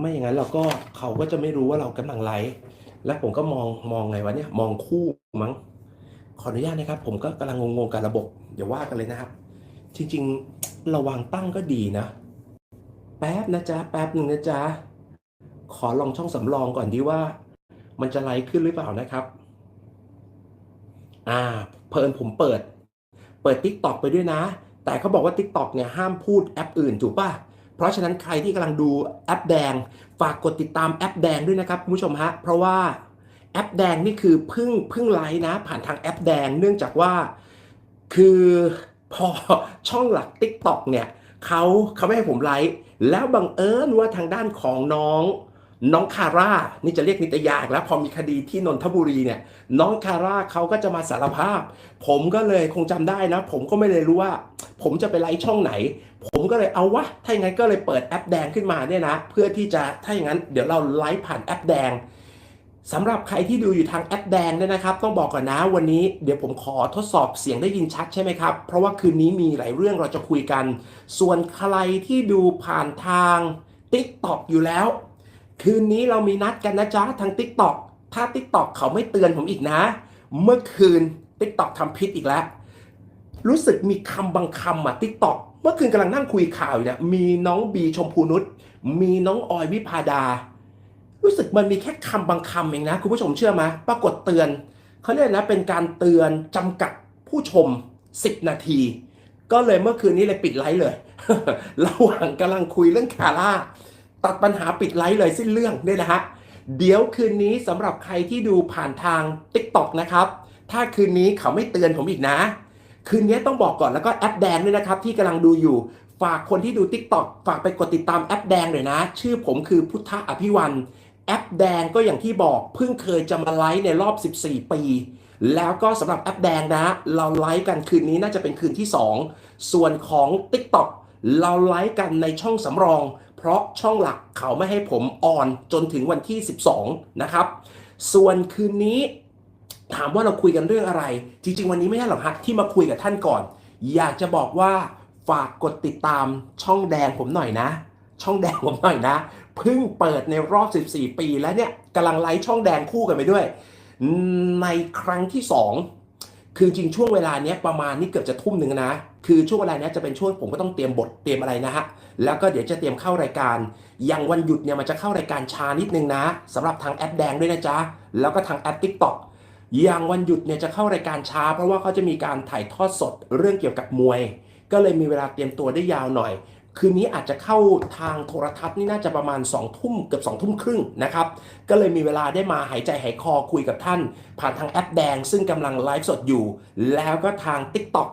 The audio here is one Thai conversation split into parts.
ไม่อย่างนั้นเราก็เขาก็จะไม่รู้ว่าเรากำลังไลฟ์แล้วผมก็มองมองไงวะเนี่ยมองคู่มั้งขออนุญาตนะครับ ผมก็กำลังงงๆกับระบบเดี๋ยวว่ากันเลยนะครับ จริง ๆ ระวังตั้งก็ดีนะ แป๊บนะจ๊ะแป๊บหนึ่งนะจ๊ะขอลองช่องสำรองก่อนดีว่า มันจะไลฟ์ขึ้นหรือเปล่านะครับ อ่า เพลินผมเปิด เปิด t ิ k t o k ไปด้วยนะ แต่เขาบอกว่า t ิ k t o k เนี่ยห้ามพูดแอปอื่นถูกป่ะ เพราะฉะนั้นใครที่กำลังดูแอปแดง ฝากกดติดตามแอปแดงด้วยนะครับคุณผู้ชมฮะเพราะว่าแอปแดงนี่คือพึ่งพึ่งไลน์นะผ่านทางแอปแดง เนื่องจากว่าคือพอช่องหลัก t ิ k t o k เนี่ยเขาเขาไม่ให้ผมไลฟ์แล้วบังเอิญว่าทางด้านของน้องน้องคาร่า นี่จะเรียกนิตยาแล้วพอมีคดีที่นนทบุรีเนี่ย น้องคาร่าเขาก็จะมาสารภาพ ผมก็เลยคงจำได้นะ ผมก็ไม่เลยรู้ว่า ผมจะไปไลฟ์ช่องไหน ผมก็เลยเอาวะ ถ้าอย่างนั้นก็เลยเปิดแอปแดงขึ้นมาเนี่ยนะ เพื่อที่จะ ถ้าอย่างนั้นเดี๋ยวเราไลฟ์ผ่านแอปแดงสำหรับใครที่ดูอยู่ทางแอปแดงเนี่ยนะครับ ต้องบอกก่อนนะวันนี้เดี๋ยวผมขอทดสอบเสียงได้ยินชัดใช่ไหมครับ เพราะว่าคืนนี้มีหลายเรื่องเราจะคุยกัน ส่วนใครที่ดูผ่านทาง TikTok อยู่แล้ว คืนนี้เรามีนัดกันนะจ๊ะทาง TikTok ถ้า TikTok เขาไม่เตือนผมอีกนะ เมื่อคืน TikTok ทำพิษอีกแล้ว รู้สึกมีคำบางคำอะ TikTok เมื่อคืนกำลังนั่งคุยข่าวอยู่เนี่ยมีน้องบีชมพูนุชมีน้องออยวิพาดา รู้สึกมันมีแค่คำบางคำเองนะ คุณผู้ชมเชื่อไหมปรากฏเตือนเขาเรียกนะเป็นการเตือนจำกัดผู้ชม 10 นาที ก็เลยเมื่อคืนนี้เลยปิดไลฟ์เลย ระหว่างกำลังคุยเรื่องคาร่าตัดปัญหาปิดไลฟ์เลยสิ้นเรื่องเนี่ยนะฮะเดี๋ยวคืนนี้สำหรับใครที่ดูผ่านทาง TikTok นะครับ ถ้าคืนนี้เขาไม่เตือนผมอีกนะ คืนนี้ต้องบอกก่อนแล้วก็แอปแดงด้วยนะครับ ที่กำลังดูอยู่ ฝากคนที่ดู TikTok ฝากไปกดติดตามแอปแดงหน่อยนะ ชื่อผมคือพุทธอภิวันแอปแดงก็อย่างที่บอกเพิ่งเคยจะมาไลฟ์ในรอบ 14 ปี แล้วก็สำหรับแอปแดงนะ เราไลฟ์กันคืนนี้น่าจะเป็นคืนที่ 2 ส่วนของ TikTok เราไลฟ์กันในช่องสำรอง เพราะช่องหลักเขาไม่ให้ผมออนจนถึงวันที่ 12 นะครับ ส่วนคืนนี้ ถามว่าเราคุยกันเรื่องอะไร จริง ๆ วันนี้ไม่ใช่หรอกฮะที่มาคุยกับท่านก่อน อยากจะบอกว่าฝากกดติดตามช่องแดงผมหน่อยนะ ช่องแดงผมหน่อยนะเพิ่งเปิดในรอบ 14 ปีแล้วเนี่ยกำลังไลฟ์ช่องแดงคู่กันไปด้วย ในครั้งที่ 2 คือจริงช่วงเวลาเนี้ยประมาณนี้เกือบจะทุ่มหนึ่งนะ คือช่วงเวลาเนี้ยจะเป็นช่วงผมก็ต้องเตรียมบทเตรียมอะไรนะฮะแล้วก็เดี๋ยวจะเตรียมเข้ารายการ อย่างวันหยุดเนี่ยมันจะเข้ารายการช้านิดนึงนะสำหรับทางแอปแดงด้วยนะจ๊ะแล้วก็ทางแอป TikTok อ อย่างวันหยุดเนี่ยจะเข้ารายการช้า เพราะว่าเขาจะมีการถ่ายทอดสดเรื่องเกี่ยวกับมวย ก็เลยมีเวลาเตรียมตัวได้ยาวหน่อย คืนนี้อาจจะเข้าทางโทรทัศน์นี่น่าจะประมาณ2องทุ่มเกือบ2องทุ่มครึ่งนะครับ ก็เลยมีเวลาได้มาหายใจหายคอคุยกับท่าน ผ่านทางแอปแดง ซึ่งกำลังไลฟ์สดอยู่ แล้วก็ทาง TikTok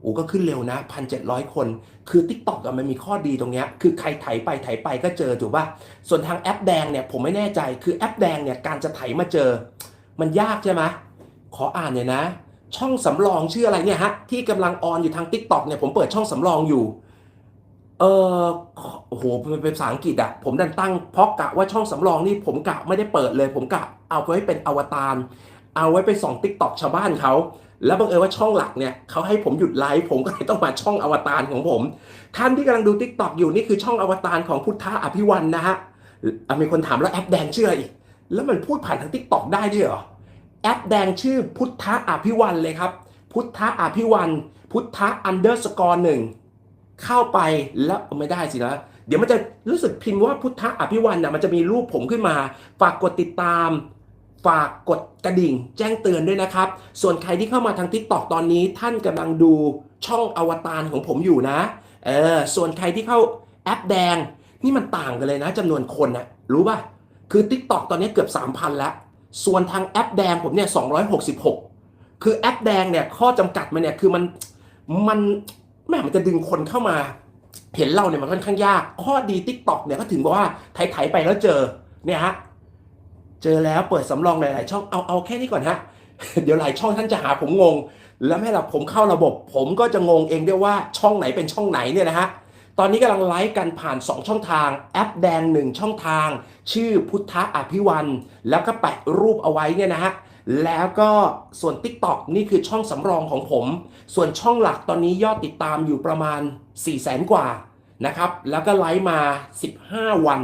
โอ้ก็ขึ้นเร็วนะ1,700คน คือ TikTok อะมันมีข้อดีตรงเนี้ยคือใครไถไปไถไปก็เจอถูกป่ะส่วนทางแอปแดงเนี่ยผมไม่แน่ใจคือแอปแดงเนี่ยการจะไถมาเจอ มันยากใช่ไหมขออ่านเนี่อยนะ ช่องสำรองชื่ออะไรเนี่ยฮะที่กำลังออนอยู่ทาง TikTok เนี่ยผมเปิดช่องสำรองอยู่เออโอ้โหเป็นภาษาอังกฤษอะผมดันตั้งเพราะกะว่าช่องสำรองนี่ผมกะไม่ได้เปิดเลย ผมกะเอาไว้เป็นอวตารเอาไว้ไปส่องติ๊กต็อกชาวบ้านเขา แล้วบังเอิญว่าช่องหลักเนี่ยเขาให้ผมหยุดไลฟ์ผมก็เลยต้องมาช่องอวตารของผม ท่านที่กำลังดูติ๊กต็อกอยู่นี่คือช่องอวตารของพุทธะอภิวันนะฮะมีคนถามแล้วแอปแดงชื่ออะไรอีก แล้วมันพูดผ่านทางติ๊กตอกได้ด้วยเหรอ แอปแดงชื่อพุทธะอภิวันเลยครับ พุทธะอภิวัน พุทธะอันเดอร์สกอร์หนึ่งเข้าไปแล้วไม่ได้สินะเดี๋ยวมันจะรู้สึกพิมพ์ว่าพุทธะอภิวันนะมันจะมีรูปผมขึ้นมา ฝากกดติดตาม ฝากกดกระดิ่ง แจ้งเตือนด้วยนะครับ ส่วนใครที่เข้ามาทาง t ิ k t o k ตอนนี้ท่านกำลังดูช่องอวตารของผมอยู่นะ เออ ส่วนใครที่เข้าแอปแดง นี่มันต่างกันเลยนะจำนวนคนนะรู้ป่ะ คือ t ิ k t o k ตอนนี้เกือบ 3,000 แล้ว ส่วนทางแอปแดงผมเนี่ย 266 คือแอปแดงเนี่ยข้อจำกัดมันเนี่ยคือมันมันแม่มันจะดึงคนเข้ามา เห็นเราเนี่ยมันค่อนข้างยาก ข้อดี t ิ k t o k เนี่ยก็ถึงบอกว่าไถๆไปแล้วเจอเนี่ยฮะเจอแล้วเปิดสำรองหลาย ๆ ช่องเอาเอาแค่นี้ก่อนฮะเดี๋ยวหลายช่องท่านจะหาผมงง แล้วให้เราผมเข้าระบบ ผมก็จะงงเองด้วยว่าช่องไหนเป็นช่องไหนเนี่ยนะฮะ ตอนนี้กำลังไลฟ์กันผ่าน 2 ช่องทาง แอปแดง 1 ช่องทาง ชื่อพุทธะอภิวันแล้วก็แปะรูปเอาไว้เนี่ยนะฮะแล้วก็ส่วน TikTok นี่คือช่องสำรองของผม ส่วนช่องหลักตอนนี้ยอดติดตามอยู่ประมาณ 4 0 0แสนกว่านะครับ แล้วก็ไลฟ์มา 15 วัน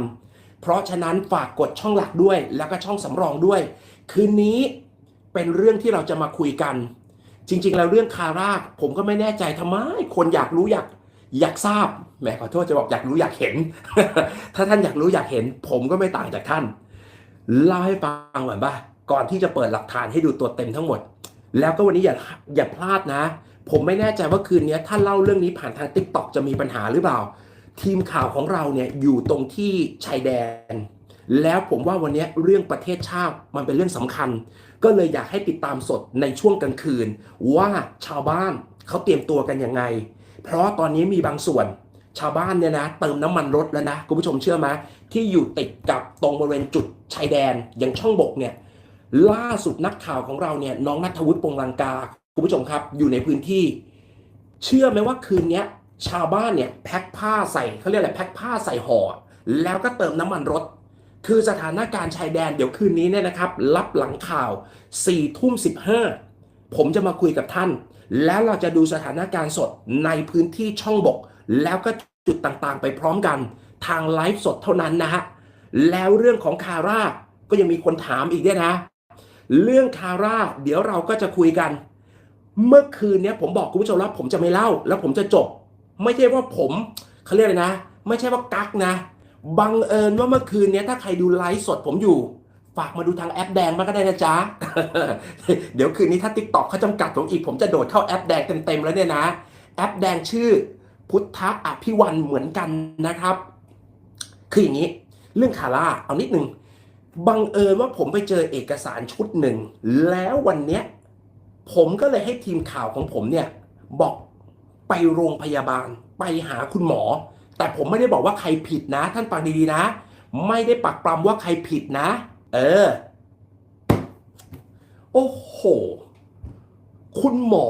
เพราะฉะนั้นฝากกดช่องหลักด้วย แล้วก็ช่องสำรองด้วย คืนนี้เป็นเรื่องที่เราจะมาคุยกัน จริงๆ แล้วเรื่องคาราผมก็ไม่แน่ใจทำไม คนอยากรู้อยาก อยากทราบแหมขอโทษจะบอกอยากรู้อยากเห็น ถ้าท่านอยากรู้อยากเห็น ผมก็ไม่ต่างจากท่านเล่าให้ฟังก่อนป่ะก่อนที่จะเปิดหลักฐานให้ดูตัวเต็มทั้งหมด แล้วก็วันนี้อย่าอย่าพลาดนะ ผมไม่แน่ใจว่าคืนนี้ถ้าเล่าเรื่องนี้ผ่านทาง t ิ k t o k จะมีปัญหาหรือเปล่า ทีมข่าวของเราเนี่ยอยู่ตรงที่ชายแดน แล้วผมว่าวันนี้เรื่องประเทศชาติมันเป็นเรื่องสำคัญ ก็เลยอยากให้ติดตามสดในช่วงกลางคืน ว่าชาวบ้านเขาเตรียมตัวกันยังไง เพราะตอนนี้มีบางส่วนชาวบ้านเนี่ยนะเติมน้ำมันรถแล้วนะคุณผู้ชมเชื่อไหมที่อยู่ติดกับตรงบริเวณจุดชายแดนอย่างช่องบกเนี่ยล่าสุดนักข่าวของเราเนี่ยน้องนัทวุฒิปงลังกาคุณผู้ชมครับอยู่ในพื้นที่ เชื่อไหมว่าคืนนี้ชาวบ้านเนี่ยแพ็คผ้าใส่เขาเรียกอะไรแพ็คผ้าใส่ห่อแล้วก็เติมน้ำมันรถ คือสถานการณ์ชายแดนเดี๋ยวคืนนี้เนี่ยนะครับ รับหลังข่าว4ี่ทุ่มสิบห้า ผมจะมาคุยกับท่าน แล้วเราจะดูสถานการณ์สดในพื้นที่ช่องบก แล้วก็จุดต่างๆ ไปพร้อมกัน ทางไลฟ์สดเท่านั้นนะฮะแล้วเรื่องของคาร่าก็ยังมีคนถามอีกด้วยนะ เรื่องคาร่าเดี๋ยวเราก็จะคุยกัน เมื่อคืนเนี้ยผมบอกคุณผู้ชมแล้วผมจะไม่เล่า แล้วผมจะจบ ไม่ใช่ว่าผมเขาเรียกอะไรนะ ไม่ใช่ว่ากักนะ บังเอิญว่าเมื่อคืนเนี้ยถ้าใครดูไลฟ์สดผมอยู่ ฝากมาดูทางแอปแดงมางก็ได้นะจ๊ะ เดี๋ยวคืนนี้ถ้า t ิ k t o k เขาจำกัดผมอีกผมจะโดดเข้าแอปแดงเต็มๆแล้วเนี่ยนะ แอปแดงชื่อพุทธอภิวันเหมือนกันนะครับ คืออย่างนี้ เรื่องคาร่าเอานิดนึงบังเอิญว่าผมไปเจอเอกสารชุดหนึ่ง แล้ววันเนี้ยผมก็เลยให้ทีมข่าวของผมเนี่ย บอกไปโรงพยาบาลไปหาคุณหมอ แต่ผมไม่ได้บอกว่าใครผิดนะ ท่านฟังดีๆนะ ไม่ได้ปักปรำว่าใครผิดนะ เออ โอ้โห คุณหมอ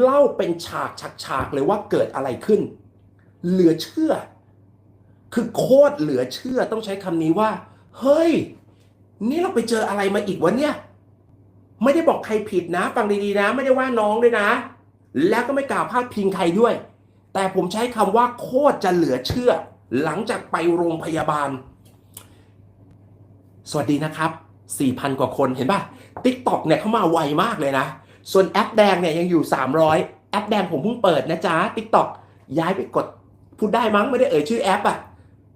เล่าเป็นฉากฉากเลยว่าเกิดอะไรขึ้น เหลือเชื่อ คือโคตรเหลือเชื่อต้องใช้คำนี้ว่า เฮ้ย นี่เราไปเจออะไรมาอีกวะเนี่ย ไม่ได้บอกใครผิดนะ ฟังดีๆนะ ไม่ได้ว่าน้องด้วยนะ แล้วก็ไม่กล่าวพาดพิงใครด้วย แต่ผมใช้คำว่าโคตรจะเหลือเชื่อ หลังจากไปโรงพยาบาล สวัสดีนะครับ 4,000 กว่าคนเห็นป่ะ TikTok เนี่ยเข้ามาไวมากเลยนะ ส่วนแอปแดงเนี่ยยังอยู่ 300 แอปแดงผมเพิ่งเปิดนะจ๊ะ TikTok ย้ายไปกดพูดได้มั้งไม่ได้เอ่ยชื่อแอปอะ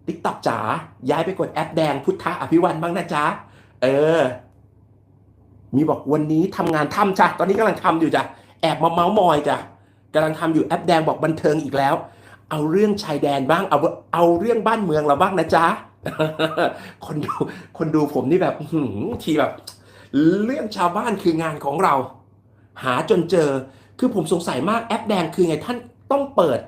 TikTok จ๋าย้ายไปกดแอปแดงพุทธะอภิวันบ้างนะจ๊ะ เออ มีบอกวันนี้ทำงานทำจ้ะตอนนี้กำลังทำอยู่จ้ะแอบมาเมาส์มอยจ้ะกำลังทำอยู่แอปแดงบอกบันเทิงอีกแล้ว เอาเรื่องชายแดนบ้างเอาเอาเรื่องบ้านเมืองเราบ้างนะจ๊ะ คนดูคนดูผมนี่แบบหทีแบบ เรื่องชาวบ้านคืองานของเรา หาจนเจอ คือผมสงสัยมากแอปแดงคือไงท่านต้องเปิด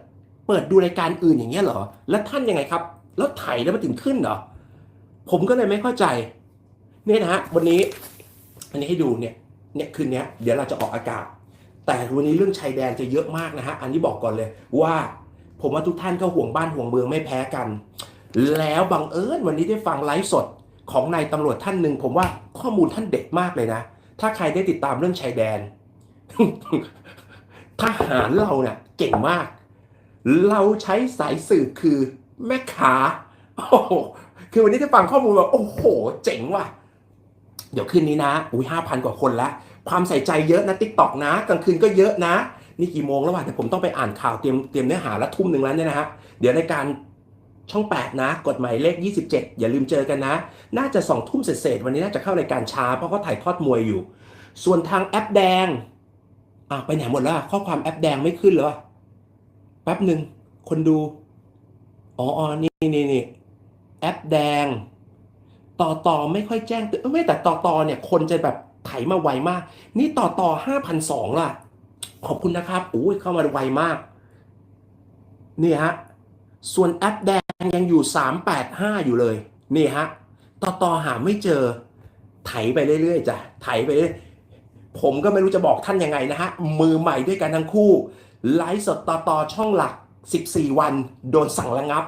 เปิดดูรายการอื่นอย่างเงี้ยเหรอ แล้วท่านยังไงครับ แล้วไถแล้วมันถึงขึ้นเหรอ ผมก็เลยไม่เข้าใจ เนี่ยนะฮะวันนี้อันนี้ให้ดูเนี่ย เนี่ยคืนนี้เดี๋ยวเราจะออกอากาศ แต่วันนี้เรื่องชายแดนจะเยอะมากนะฮะ อันนี้บอกก่อนเลยว่า ผมว่าทุกท่านก็ห่วงบ้านห่วงเมืองไม่แพ้กัน แล้วบังเอิญวันนี้ได้ฟังไลฟ์สดของนายตำรวจท่านหนึ่งผมว่าข้อมูลท่านเด็ดมากเลยนะ ถ้าใครได้ติดตามเรื่องชายแดนทหารเราเนี่ยเก่งมาก เราใช้สายสืบคือแม่ขาโอ้โหคือวันนี้ได้ฟังข้อมูลแบบโอ้โห เจ๋งว่ะ เดี๋ยวคืนนี้นะ อุ้ยห้าพันกว่าคนแล้วความใส่ใจเยอะนะติ๊กตอกนะ กลางคืนก็เยอะนะ นี่กี่โมงแล้ววะเดี๋ยวผมต้องไปอ่านข่าวเตรียมเตรียมเนื้อหาแล้วทุ่มหนึ่งแล้วเนี่ยนะฮะ เดี๋ยวในการ ช่อง 8 นะ กฎหมายเลข 27 อย่าลืมเจอกันนะ น่าจะ2ทุ่มเศษๆวันนี้น่าจะเข้ารายการช้า เพราะเขาถ่ายทอดมวยอยู่ ส่วนทางแอปแดงอะไปไหนหมดแล้วอะข้อความแอปแดงไม่ขึ้นเลยแป๊บหนึ่งคนดู อ๋ออนี่นี่นี่แอปแดง ต่อต่อไม่ค่อยแจ้งเตือนเอ้ยไม่แต่ต่อต่อเนี่ย คนจะแบบไถมาไวมาก นี่ต่อต่อห้าพันสองล่ะ ขอบคุณนะครับโอ้ยเข้ามาไวมาก นี่ฮะ ส่วนแอปแดง ยังอยู่ 385 อยู่เลย นี่ฮะต่อต่อหาไม่เจอไถไปเรื่อยๆจ้ะไถไปเรื่อยผมก็ไม่รู้จะบอกท่านยังไงนะฮะ มือใหม่ด้วยกันทั้งคู่ ไลฟ์สดต่อต่อช่องหลัก 14 วัน โดนสั่งระงับ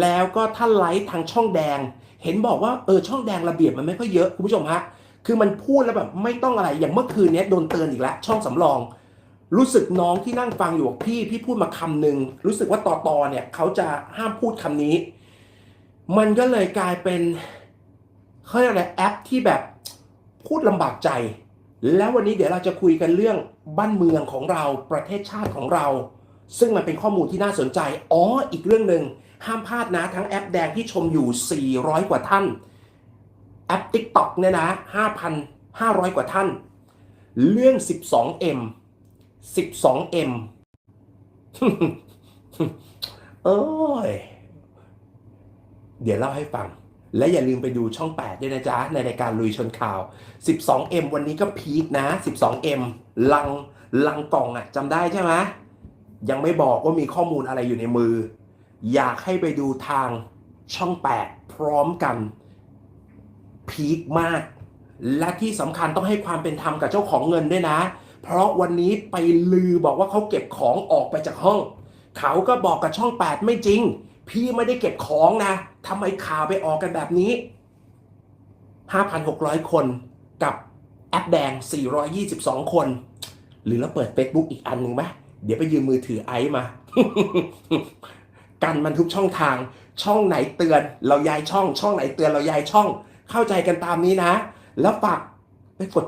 แล้วก็ถ้าไลฟ์ทางช่องแดง เห็นบอกว่าเออช่องแดงระเบียบมันไม่ค่อยเยอะคุณผู้ชมฮะคือมันพูดแล้วแบบไม่ต้องอะไรอย่างเมื่อคืนนี้โดนเตือนอีกแล้วช่องสำรอง รู้สึกน้องที่นั่งฟังอยู่บอกพี่พี่พูดมาคำหนึ่งรู้สึกว่าต่อตอเนี่ยเขาจะห้ามพูดคำนี้ มันก็เลยกลายเป็นเขาเรียกอะไรแอปที่แบบพูดลำบากใจ แล้ววันนี้เดี๋ยวเราจะคุยกันเรื่องบ้านเมืองของเราประเทศชาติของเรา ซึ่งมันเป็นข้อมูลที่น่าสนใจอ๋ออีกเรื่องหนึ่งห้ามพลาดนะทั้งแอปแดงที่ชมอยู่ 400 กว่าท่าน แอป TikTok เนี่ยนะ 5,500 กว่าท่าน เรื่อง 12M 12M โอ้ย เดี๋ยวเล่าให้ฟัง และอย่าลืมไปดูช่อง 8 ด้วยนะจ๊ะ ในรายการลุยชนข่าว 12M วันนี้ก็พีคนะ 12M ลังลังกล่องอะจำได้ใช่ไหมยังไม่บอกว่ามีข้อมูลอะไรอยู่ในมือ อยากให้ไปดูทางช่อง 8 พร้อมกันพีคมาก และที่สำคัญต้องให้ความเป็นธรรมกับเจ้าของเงินด้วยนะ เพราะวันนี้ไปลือบอกว่าเขาเก็บของออกไปจากห้อง เขาก็บอกกับช่อง 8 ไม่จริง พี่ไม่ได้เก็บของนะทำไมข่าวไปออกกันแบบนี้ 5,600 คนกับแอปแดง 422 คน หรือเราเปิด Facebook อีกอันหนึ่งไหมเดี๋ยวไปยืมมือถือไอซ์มา กันมันทุกช่องทาง ช่องไหนเตือน เราย้ายช่อง ช่องไหนเตือนเราย้ายช่อง เข้าใจกันตามนี้นะ แล้วฝากไปกด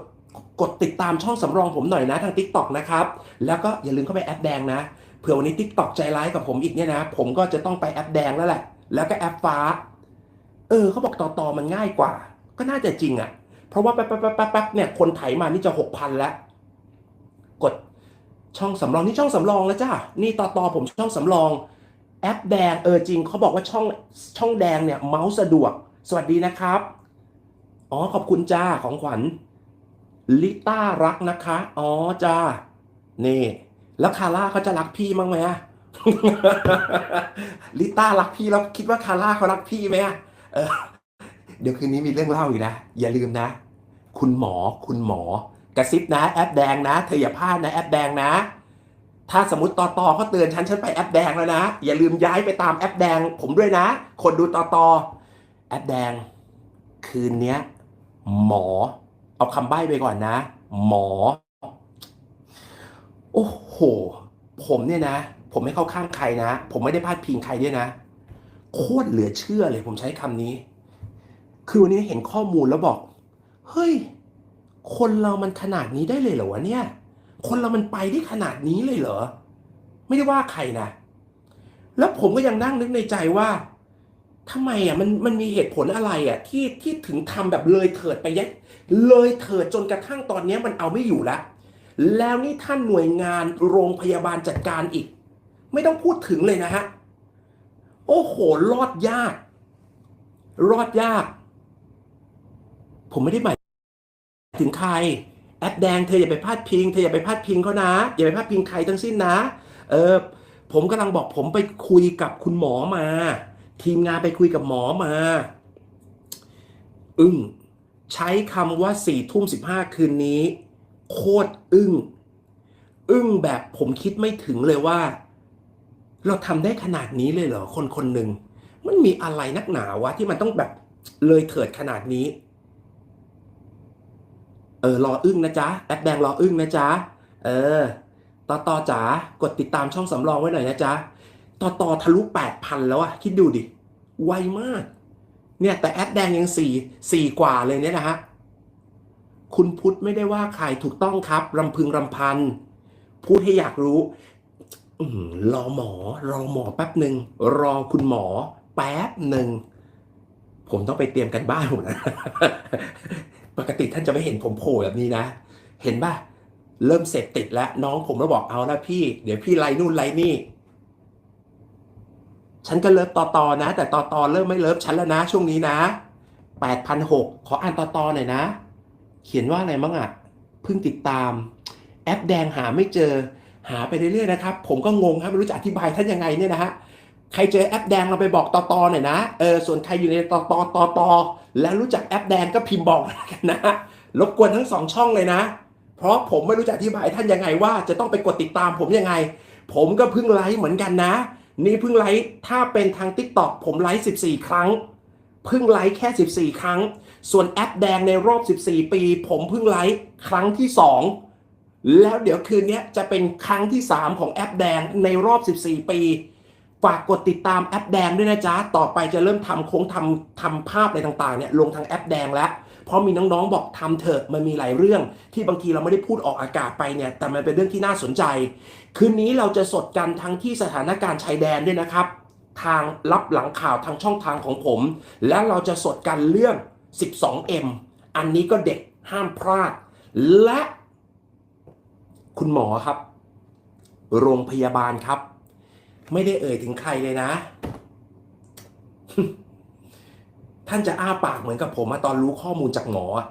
กดติดตามช่องสำรองผมหน่อยนะทาง TikTok นะครับ แล้วก็อย่าลืมเข้าไปแอปแดงนะ เผื่อวันนี้ TikTok ใจร้ายกับผมอีกเนี่ยนะ ผมก็จะต้องไปแอปแดงแล้วแหละ แล้วก็แอปฟ้า เออเขาบอกต่อต่อมันง่ายกว่า ก็น่าจะจริงอะ่ะ เพราะว่าแป๊บแป๊บแป๊บเนี่ยคนไถมานี่จะหกพันแล้ว กดช่องสำรองนี่ช่องสำรองแล้วจ้านี่ต่อต่อผมช่องสำรอง แอปแดงเออจริงเขาบอกว่าช่องช่องแดงเนี่ยเมาส์สะดวก สวัสดีนะครับ อ๋อขอบคุณจ้าของขวัญ ลิต้ารักนะคะ อ๋อจ้านี่ แล้วคาร่าเขาจะรักพี่มั้งไหมอะลิต้ารักพี่แล้วคิดว่าคาร่าเขารักพี่ไหมอะเดี๋ยวคืนนี้มีเรื่องเล่าอีกนะ อย่าลืมนะ คุณหมอคุณหมอกระซิบนะ แอปแดงนะเธออย่าพลาดนะแอปแดงนะ ถ้าสมมติตอต่อเขาเตือนฉันฉันไปแอปแดงแล้วนะ อย่าลืมย้ายไปตามแอปแดง ผมด้วยนะ คนดูตอต่อแอปแดง คืนนี้หมอ เอาคำใบ้ไปก่อนนะ หมอ โอ้โห ผมเนี่ยนะ ผมไม่เข้าข้างใครนะ ผมไม่ได้พาดพิงใครด้วยนะ โคตรเหลือเชื่อเลย ผมใช้คำนี้ คือวันนี้เห็นข้อมูลแล้วบอก เฮ้ย คนเรามันขนาดนี้ได้เลยเหรอวะเนี่ย คนเรามันไปได้ขนาดนี้เลยเหรอ ไม่ได้ว่าใครนะ แล้วผมก็ยังนั่งนึกในใจว่า ทำไมอะมันมันมีเหตุผลอะไรอะที่ที่ถึงทำแบบเลยเถิดไปยัยเลยเถิดจนกระทั่งตอนนี้มันเอาไม่อยู่แล้วแล้วนี่ท่านหน่วยงานโรงพยาบาลจัดการอีก ไม่ต้องพูดถึงเลยนะฮะโอ้โหรอดยาก รอดยาก ผมไม่ได้หมายถึงใคร แอปแดงเธออย่าไปพาดพิงเธออย่าไปพาดพิงเขานะอย่าไปพาดพิงใครทั้งสิ้นนะ เออผมกำลังบอกผมไปคุยกับคุณหมอมา ทีมงานไปคุยกับหมอมา อึ้งใช้คำว่าสี่ทุ่มสิบห้าคืนนี้ โคตรอึ้ง อึ้งแบบผมคิดไม่ถึงเลยว่า เราทำได้ขนาดนี้เลยเหรอ คนคนหนึ่ง มันมีอะไรนักหนาวะ ที่มันต้องแบบเลยเถิดขนาดนี้ เออ รออึ้งนะจ๊ะ แอปแดงรออึ้งนะจ๊ะ เออ ต่อต่อจ๋ากดติดตามช่องสำรองไว้หน่อยนะจ๊ะ ต่อต่อทะลุแปดพันแล้วอะคิดดูดิ ไวมาก เนี่ยแต่แอปแดงยังสี่สี่กว่าเลยเนี่ยนะฮะ คุณพุทธไม่ได้ว่าใครถูกต้องครับรำพึงรำพัน พูดให้อยากรู้อรอหมอ รอหมอแป๊บหนึ่ง รอคุณหมอแป๊บหนึ่ง ผมต้องไปเตรียมกันบ้านผมนะ ปกติท่านจะไม่เห็นผมโผล่แบบนี้นะ เห็นป่ะ เริ่มเสพติดแล้ว น้องผมก็บอกเอาละพี่ เดี๋ยวพี่ไล่นู่นไล่นี่ ฉันก็เลิฟต่อตอนะ แต่ต่อตอเริ่มไม่เลิฟฉันแล้วนะ ช่วงนี้นะแปดพันหกขออ่านต่อตอหน่อยนะ เขียนว่าอะไรบ้างอะเพิ่งติดตาม แอปแดงหาไม่เจอหาไปเรื่อยๆนะครับ ผมก็งงครับไม่รู้จะอธิบายท่านยังไงเนี่ยนะฮะใครเจอแอปแดงเราไปบอกต่อตอหน่อยนะเออส่วนใครอยู่ในต่อตอต่อตอแล้วรู้จักแอปแดงก็พิมพ์บอกกันนะรบกวนทั้งสองช่องเลยนะ เพราะผมไม่รู้จะอธิบายท่านยังไงว่าจะต้องไปกดติดตามผมยังไง ผมก็เพิ่งไลฟ์เหมือนกันนะ นี่เพิ่งไลฟ์ถ้าเป็นทาง t ิ k t o k ผมไลฟ์14 ครั้ง เพิ่งไลฟ์แค่ 14 ครั้ง ส่วนแอปแดงในรอบ 14 ปี ผมเพิ่งไลฟ์ครั้งที่ 2 แล้วเดี๋ยวคืนนี้จะเป็นครั้งที่ 3 ของแอปแดงในรอบ 14 ปีฝากกดติดตามแอปแดงด้วยนะจ๊ะ ต่อไปจะเริ่มทำโค้งทำทำภาพอะไรต่างๆเนี่ยลงทางแอปแดงแล้ว เพราะมีน้องๆบอกทำเถอะมันมีหลายเรื่อง ที่บางทีเราไม่ได้พูดออกอากาศไปเนี่ยแต่มันเป็นเรื่องที่น่าสนใจ คืนนี้เราจะสดกันทั้งที่สถานการณ์ชายแดนด้วยนะครับ ทางรับหลังข่าวทางช่องทางของผม และเราจะสดกันเรื่อง 12M อันนี้ก็เด็กห้ามพลาด และคุณหมอครับ โรงพยาบาลครับ ไม่ได้เอ่ยถึงใครเลยนะ ท่านจะอ้าปากเหมือนกับผมอะตอนรู้ข้อมูลจากหมออะ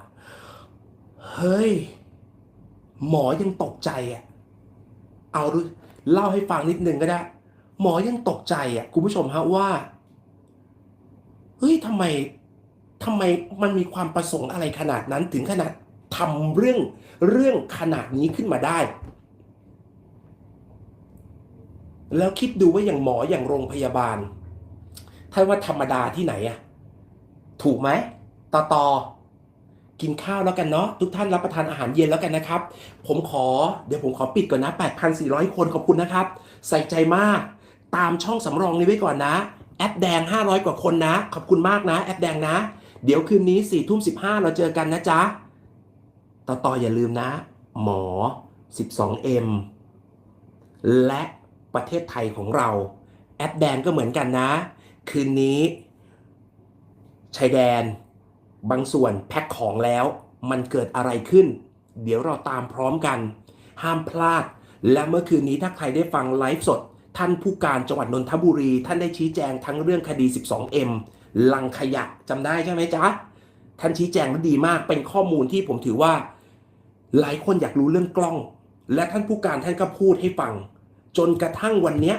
เฮ้ย หมอยังตกใจอะเอาดูเล่าให้ฟังนิดนึงก็ได้ หมอยังตกใจอะคุณผู้ชมฮะว่าเฮ้ยทำไมทำไมมันมีความประสงค์อะไรขนาดนั้นถึงขนาดทำเรื่องเรื่องขนาดนี้ขึ้นมาได้ แล้วคิดดูว่าอย่างหมออย่างโรงพยาบาลถ้าว่าธรรมดาที่ไหนอะ ถูกไหมต่อต่อกินข้าวแล้วกันเนาะทุกท่านรับประทานอาหารเย็นแล้วกันนะครับ ผมขอเดี๋ยวผมขอปิดก่อนนะ 8,400 คนขอบคุณนะครับ ใส่ใจมาก ตามช่องสำรองนี้ไว้ก่อนนะ แอปแดง 500 กว่าคนนะ ขอบคุณมากนะ แอปแดงนะ เดี๋ยวคืนนี้4ทุ่ม15เราเจอกันนะจ๊ะ ต่อต่ออย่าลืมนะ หมอ 12M และประเทศไทยของเรา แอปแดงก็เหมือนกันนะ คืนนี้ ชายแดน บางส่วนแพ็คของแล้ว มันเกิดอะไรขึ้น เดี๋ยวเราตามพร้อมกัน ห้ามพลาด และเมื่อคืนนี้ถ้าใครได้ฟังไลฟ์สด ท่านผู้การจังหวัดนนทบุรี ท่านได้ชี้แจงทั้งเรื่องคดี 12M ลังขยะจำได้ใช่ไหมจ๊ะ ท่านชี้แจงมันดีมาก เป็นข้อมูลที่ผมถือว่า หลายคนอยากรู้เรื่องกล้อง และท่านผู้การท่านก็พูดให้ฟัง จนกระทั่งวันนี้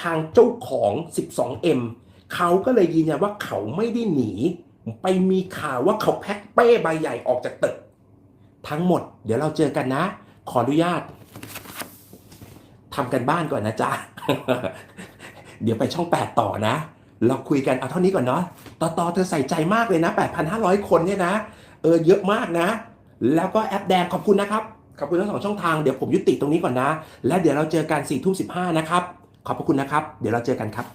ทางเจ้าของ 12M เขาก็เลยยืนยันว่าเขาไม่ได้หนี ไปมีข่าวว่าเขาแพ็คเป้ใบใหญ่ออกจากตึก ทั้งหมด เดี๋ยวเราเจอกันนะ ขออนุญาตทำกันบ้านก่อนนะจ๊ะ เดี๋ยวไปช่อง 8 ต่อนะ เราคุยกันเอาเท่านี้ก่อนเนาะต่อต่อเธอใส่ใจมากเลยนะ 8,500 คนเนี่ยนะ เออเยอะมากนะ แล้วก็แอปแดงขอบคุณนะครับ ขอบคุณทั้งสองช่องทาง เดี๋ยวผมยุติตรงนี้ก่อนนะ และเดี๋ยวเราเจอกัน4ทุ่ม15นะครับ ขอบพระคุณนะครับ เดี๋ยวเราเจอกันครับ